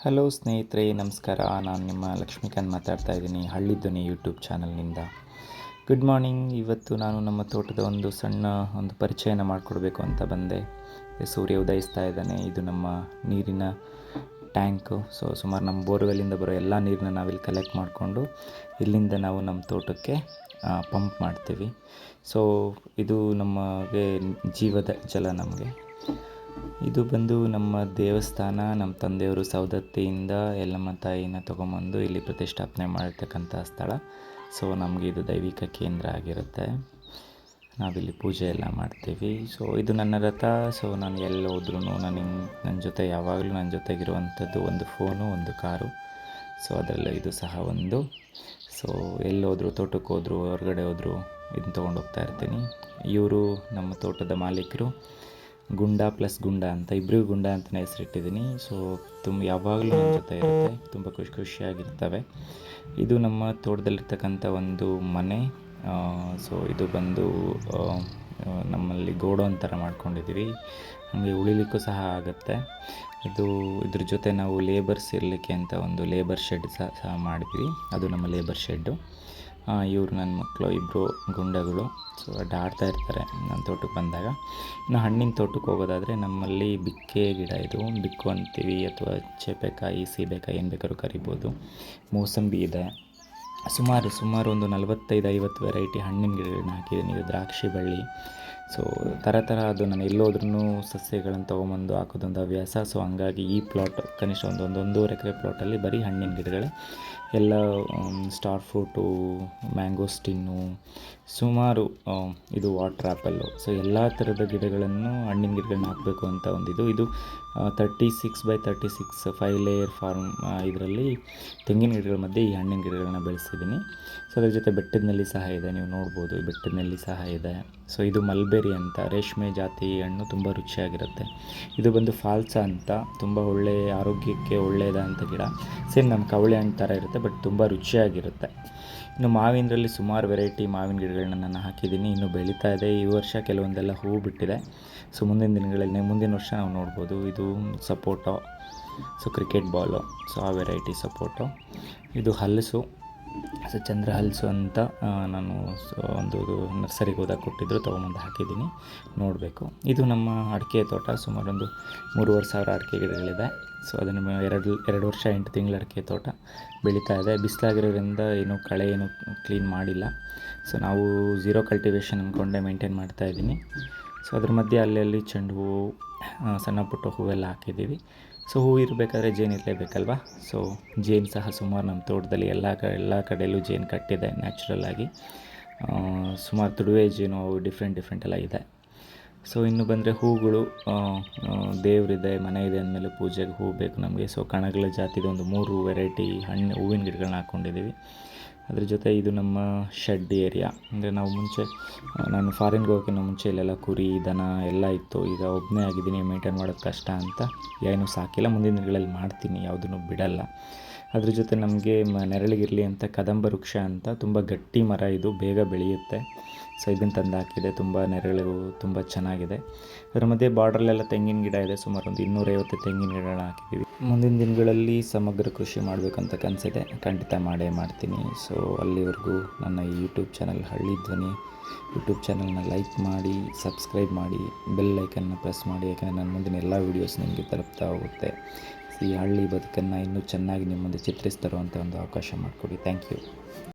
Hello ಸ್ನೇಹಿತರೆ, ನಮಸ್ಕಾರ. ನಾನು ನಿಮ್ಮ ಲಕ್ಷ್ಮೀಕಾಂತ್ ಮಾತಾಡ್ತಾ ಇದ್ದೀನಿ ಹಳ್ಳಿ ಧ್ವನಿ ಯೂಟ್ಯೂಬ್ ಚಾನಲ್ನಿಂದ. ಗುಡ್ ಮಾರ್ನಿಂಗ್ ಇವತ್ತು ನಾನು ನಮ್ಮ ತೋಟದ ಒಂದು ಸಣ್ಣ ಒಂದು ಪರಿಚಯನ ಮಾಡಿಕೊಡ್ಬೇಕು ಅಂತ ಬಂದೆ. ಸೂರ್ಯ ಉದಯಿಸ್ತಾ ಇದ್ದಾನೆ. ಇದು ನಮ್ಮ ನೀರಿನ ಟ್ಯಾಂಕು. ಸೊ ಸುಮಾರು ನಮ್ಮ ಬೋರ್ವೆಲ್ಲಿಂದ ಬರೋ ಎಲ್ಲ ನೀರನ್ನ ನಾವಿಲ್ಲಿ ಕಲೆಕ್ಟ್ ಮಾಡಿಕೊಂಡು ಇಲ್ಲಿಂದ ನಾವು ನಮ್ಮ ತೋಟಕ್ಕೆ ಪಂಪ್ ಮಾಡ್ತೀವಿ. ಸೊ ಇದು ನಮಗೆ ಜೀವದ ಜಲ ನಮಗೆ. ಇದು ಬಂದು ನಮ್ಮ ದೇವಸ್ಥಾನ, ನಮ್ಮ ತಂದೆಯವರು ಸೌದತ್ತಿಯಿಂದ ಎಲ್ಲಮ್ಮ ತಾಯಿನ ತೊಗೊಂಬಂದು ಇಲ್ಲಿ ಪ್ರತಿಷ್ಠಾಪನೆ ಮಾಡಿರ್ತಕ್ಕಂಥ ಸ್ಥಳ. ಸೊ ನಮಗೆ ಇದು ದೈವಿಕ ಕೇಂದ್ರ ಆಗಿರುತ್ತೆ. ನಾವಿಲ್ಲಿ ಪೂಜೆ ಎಲ್ಲ ಮಾಡ್ತೀವಿ. ಸೊ ಇದು ನನ್ನ ರಥ. ಸೊ ನಾನು ಎಲ್ಲಿ ಹೋದ್ರೂ ನಾನು ನನ್ನ ಜೊತೆ ಯಾವಾಗಲೂ ನನ್ನ ಜೊತೆಗಿರುವಂಥದ್ದು ಒಂದು ಫೋನು, ಒಂದು ಕಾರು. ಸೊ ಅದರಲ್ಲಿ ಇದು ಸಹ ಒಂದು. ಸೊ ಎಲ್ಲೋದ್ರು ತೋಟಕ್ಕೆ ಹೋದ್ರು, ಹೊರಗಡೆ ಹೋದ್ರು ಇದನ್ನ ತೊಗೊಂಡು ಹೋಗ್ತಾ ಇರ್ತೀನಿ. ಇವರು ನಮ್ಮ ತೋಟದ ಮಾಲೀಕರು. ಗುಂಡ ಪ್ಲಸ್ ಗುಂಡ ಅಂತ ಇಬ್ಬರಿಗೂ ಗುಂಡ ಅಂತಲೇ ಹೆಸರಿಟ್ಟಿದ್ದೀನಿ. ಸೊ ತುಂಬ ಯಾವಾಗಲೂ ನನ್ನ ಜೊತೆ ಇರುತ್ತೆ, ತುಂಬ ಖುಷಿ ಖುಷಿಯಾಗಿರ್ತವೆ. ಇದು ನಮ್ಮ ತೋಟದಲ್ಲಿರ್ತಕ್ಕಂಥ ಒಂದು ಮನೆ. ಸೊ ಇದು ಬಂದು ನಮ್ಮಲ್ಲಿ ಗೋಡೌನ್ ಥರ ಮಾಡ್ಕೊಂಡಿದ್ದೀವಿ. ನಮಗೆ ಉಳಿಲಿಕ್ಕೂ ಸಹ ಆಗುತ್ತೆ. ಇದು, ಇದ್ರ ಜೊತೆ ನಾವು ಲೇಬರ್ಸ್ ಇರಲಿಕ್ಕೆ ಅಂತ ಒಂದು ಲೇಬರ್ ಶೆಡ್ ಸಹ ಸಹ ಮಾಡಿದ್ವಿ ಅದು ನಮ್ಮ ಲೇಬರ್ ಶೆಡ್ಡು ಇವರು ನನ್ನ ಮಕ್ಕಳು ಇಬ್ಬರು ಗುಂಡಗಳು. ಸೊ ಆಡ್ತಾ ಇರ್ತಾರೆ ನನ್ನ ತೋಟಕ್ಕೆ ಬಂದಾಗ. ಇನ್ನು ಹಣ್ಣಿನ ತೋಟಕ್ಕೆ ಹೋಗೋದಾದರೆ ನಮ್ಮಲ್ಲಿ ಬಿಕ್ಕೆ ಗಿಡ ಇದು. ಬಿಕ್ಕು ಅಂತೀವಿ ಅಥವಾ ಚೇಪೆಕಾಯಿ, ಸೀಬೆಕಾಯಿ ಏನು ಬೇಕಾದ್ರೂ ಕರಿಬೋದು. ಮೂಸಂಬಿ ಇದೆ. ಸುಮಾರು ಸುಮಾರು ಒಂದು ನಲವತ್ತೈದು ಐವತ್ತು ವೆರೈಟಿ ಹಣ್ಣಿನ ಗಿಡಗಳನ್ನ ಹಾಕಿದ್ದೀನಿ. ಇದು ದ್ರಾಕ್ಷಿ ಬಳ್ಳಿ ಸೊ ಥರ ಥರ ಅದು ನಾನು ಎಲ್ಲೋದ್ರೂ ಸಸ್ಯಗಳನ್ನು ತೊಗೊಂಬಂದು ಹಾಕೋದೊಂದು ಹವ್ಯಾಸ. ಸೊ ಹಂಗಾಗಿ ಈ ಪ್ಲಾಟ್ ಕನಿಷ್ಠ ಒಂದು ಒಂದೊಂದೂವರೆ ಎಕರೆ ಪ್ಲಾಟಲ್ಲಿ ಬರೀ ಹಣ್ಣಿನ ಗಿಡಗಳೇ. ಎಲ್ಲ ಸ್ಟಾರ್ ಫ್ರೂಟು ಮ್ಯಾಂಗೋಸ್ಟಿನ್ನು ಸುಮಾರು ಇದು ವಾಟ್ರ್ ಆ್ಯಪಲ್ಲು ಸೊ ಎಲ್ಲ ಥರದ ಗಿಡಗಳನ್ನು ಹಣ್ಣಿನ ಗಿಡಗಳನ್ನ ಹಾಕಬೇಕು ಅಂತ ಒಂದಿದು. ಇದು thirty six by thirty six five layer farm ಇದರಲ್ಲಿ ತೆಂಗಿನ ಗಿಡಗಳ ಮಧ್ಯೆ ಈ ಹಣ್ಣಿನ ಗಿಡಗಳನ್ನ ಬೆಳೆಸಿದ್ದೀನಿ ಸೊ ಅದ್ರ ಜೊತೆ ಬೆಟ್ಟದ ಸಹ ಇದೆ. ನೀವು ನೋಡ್ಬೋದು ಬೆಟ್ಟದ ಸಹ ಇದೆ. ಸೊ ಇದು ಮಲ್ಬೆರಿ ಅಂತ, ರೇಷ್ಮೆ ಜಾತಿ ಹಣ್ಣು ತುಂಬ ರುಚಿಯಾಗಿರುತ್ತೆ. ಇದು ಬಂದು ಫಾಲ್ಸ ಅಂತ, ತುಂಬ ಒಳ್ಳೆಯ ಆರೋಗ್ಯಕ್ಕೆ ಒಳ್ಳೆಯದಂಥ ಗಿಡ. ಸೇಮ್ ನಮ್ಮ ಕವಳೆ ಹಣ್ಣು ಥರ ಇರುತ್ತೆ, ಬಟ್ ತುಂಬ ರುಚಿಯಾಗಿರುತ್ತೆ. ಇನ್ನು ಮಾವಿನರಲ್ಲಿ ಸುಮಾರು ವೆರೈಟಿ ಮಾವಿನ ಗಿಡಗಳನ್ನ ನಾನು ಹಾಕಿದ್ದೀನಿ. ಇನ್ನೂ ಬೆಳೀತಾ ಇದೆ. ಈ ವರ್ಷ ಕೆಲವೊಂದೆಲ್ಲ ಹೂವು ಬಿಟ್ಟಿದೆ. ಸೊ ಮುಂದಿನ ದಿನಗಳಲ್ಲಿ ಮುಂದಿನ ವರ್ಷ ನಾವು ನೋಡ್ಬೋದು. ಇದು sapota, so cricket ball, so ಆ ವೆರೈಟಿ ಸಪೋಟೋ. ಇದು ಹಲಸು ಸೊ ಚಂದ್ರ ಹಲ್ಸು ಅಂತ ನಾನು ಒಂದು ನರ್ಸರಿಗೆ ಹೋದಾಗ ಕೊಟ್ಟಿದ್ದರು ತೊಗೊಂಬಂದು ಹಾಕಿದ್ದೀನಿ. ನೋಡಬೇಕು. ಇದು ನಮ್ಮ ಅಡಿಕೆ ತೋಟ, ಸುಮಾರು ಒಂದು ಮೂರುವರೆ ಸಾವಿರ ಅಡಿಕೆ ಗಿಡಗಳಿದೆ. ಸೊ ಅದನ್ನು ಎರಡು ಎರಡು ವರ್ಷ, ಎಂಟು ತಿಂಗಳ ಅಡಿಕೆ ತೋಟ ಬೆಳೀತಾ ಇದೆ. ಬಿಸಿಲಾಗಿರೋದ್ರಿಂದ ಏನು ಕಳೆ ಏನು ಕ್ಲೀನ್ ಮಾಡಿಲ್ಲ. ಸೊ ನಾವು ಝೀರೋ ಕಲ್ಟಿವೇಷನ್ ಅಂದ್ಕೊಂಡೆ ಮೇಂಟೈನ್ ಮಾಡ್ತಾಯಿದ್ದೀನಿ ಸೊ ಅದ್ರ ಮಧ್ಯೆ ಅಲ್ಲಲ್ಲಿ ಚೆಂಡು ಹೂವು ಸಣ್ಣ ಪುಟ್ಟ ಹೂವೆಲ್ಲ ಹಾಕಿದ್ದೀವಿ. ಸೊ ಹೂ ಇರಬೇಕಾದ್ರೆ ಜೇನು ಇರಲೇಬೇಕಲ್ವಾ? ಸೊ ಜೇನು ಸಹ ಸುಮಾರು ನಮ್ಮ ತೋಟದಲ್ಲಿ ಎಲ್ಲ ಕ, ಎಲ್ಲ ಕಡೆಯಲ್ಲೂ ಜೇನು ಕಟ್ಟಿದೆ ನ್ಯಾಚುರಲ್ಲಾಗಿ ಸುಮಾರು ತುಡುವೆ ಜೇನು ಅವು ಡಿಫ್ರೆಂಟ್ ಡಿಫ್ರೆಂಟ್ ಎಲ್ಲ ಇದೆ. ಸೊ ಇನ್ನು ಬಂದರೆ ಹೂಗಳು ದೇವರಿದೆ, ಮನೆ ಇದೆ ಅಂದಮೇಲೆ ಪೂಜೆಗೆ ಹೂ ಬೇಕು ನಮಗೆ. ಸೊ ಕಣಗಳ ಜಾತಿದು ಒಂದು ಮೂರು ವೆರೈಟಿ ಹಣ್ಣು, ಹೂವಿನ ಗಿಡಗಳನ್ನ ಹಾಕ್ಕೊಂಡಿದ್ದೀವಿ. ಅದ್ರ ಜೊತೆ ಇದು ನಮ್ಮ ಶೆಡ್ ಏರಿಯಾ ಅಂದರೆ ನಾವು ಮುಂಚೆ ನಾನು ಫಾರಿನ್ಗೆ ಹೋಗೋಕ್ಕಿಂತ ಮುಂಚೆ ಇಲ್ಲೆಲ್ಲ ಕುರಿ, ದನ ಎಲ್ಲ ಇತ್ತು. ಈಗ ಒಬ್ಬನೇ ಆಗಿದ್ದೀನಿ ಮೇಂಟೈನ್ ಮಾಡೋದು ಕಷ್ಟ ಅಂತ. ಏನು ಸಾಕಿಲ್ಲ. ಮುಂದಿನ ದಿನಗಳಲ್ಲಿ ಮಾಡ್ತೀನಿ, ಯಾವುದನ್ನು ಬಿಡಲ್ಲ. ಅದ್ರ ಜೊತೆ ನಮಗೆ ಮ, ನೆರಳಿಗಿರಲಿ ಅಂತ ಕದಂಬ ವೃಕ್ಷ ಅಂತ ತುಂಬ ಗಟ್ಟಿ ಮರ ಇದು, ಬೇಗ ಬೆಳೆಯುತ್ತೆ. ಸೊ ಇದನ್ನು ತಂದು ಹಾಕಿದೆ ತುಂಬ ನೆರಳು, ತುಂಬ ಚೆನ್ನಾಗಿದೆ. ಅದರ ಮಧ್ಯೆ ಬಾರ್ಡ್ರಲ್ಲೆಲ್ಲ ತೆಂಗಿನ ಗಿಡ ಇದೆ. ಸುಮಾರು ಒಂದು ಇನ್ನೂರೈವತ್ತು ತೆಂಗಿನ ಗಿಡಗಳನ್ನ ಹಾಕಿದ್ದೀವಿ ಮುಂದಿನ ದಿನಗಳಲ್ಲಿ ಸಮಗ್ರ ಕೃಷಿ ಮಾಡಬೇಕಂತ ಕನಸಿದೆ. ಖಂಡಿತ ಮಾಡೇ ಮಾಡ್ತೀನಿ. ಸೊ ಅಲ್ಲಿವರೆಗೂ ನನ್ನ ಈ ಯೂಟ್ಯೂಬ್ ಚಾನಲ್ ಹಳ್ಳಿ ಧ್ವನಿ. ಯೂಟ್ಯೂಬ್ ಚಾನಲ್ನ ಲೈಕ್ ಮಾಡಿ ಸಬ್ಸ್ಕ್ರೈಬ್ ಮಾಡಿ ಬೆಲ್ ಲೈಕನ್ನು ಪ್ರೆಸ್ ಮಾಡಿ. ಯಾಕಂದರೆ ನನ್ನ ಮುಂದಿನ ಎಲ್ಲ ವೀಡಿಯೋಸ್ ನಿಮಗೆ ತಲುಪ್ತಾ ಹೋಗುತ್ತೆ. ಈ ಹಳ್ಳಿ ಬದುಕನ್ನು ಇನ್ನೂ ಚೆನ್ನಾಗಿ ನಿಮ್ಮ ಮುಂದೆ ಚಿತ್ರಿಸ್ತರುವಂಥ ಒಂದು ಅವಕಾಶ ಮಾಡಿಕೊಡಿ. Thank you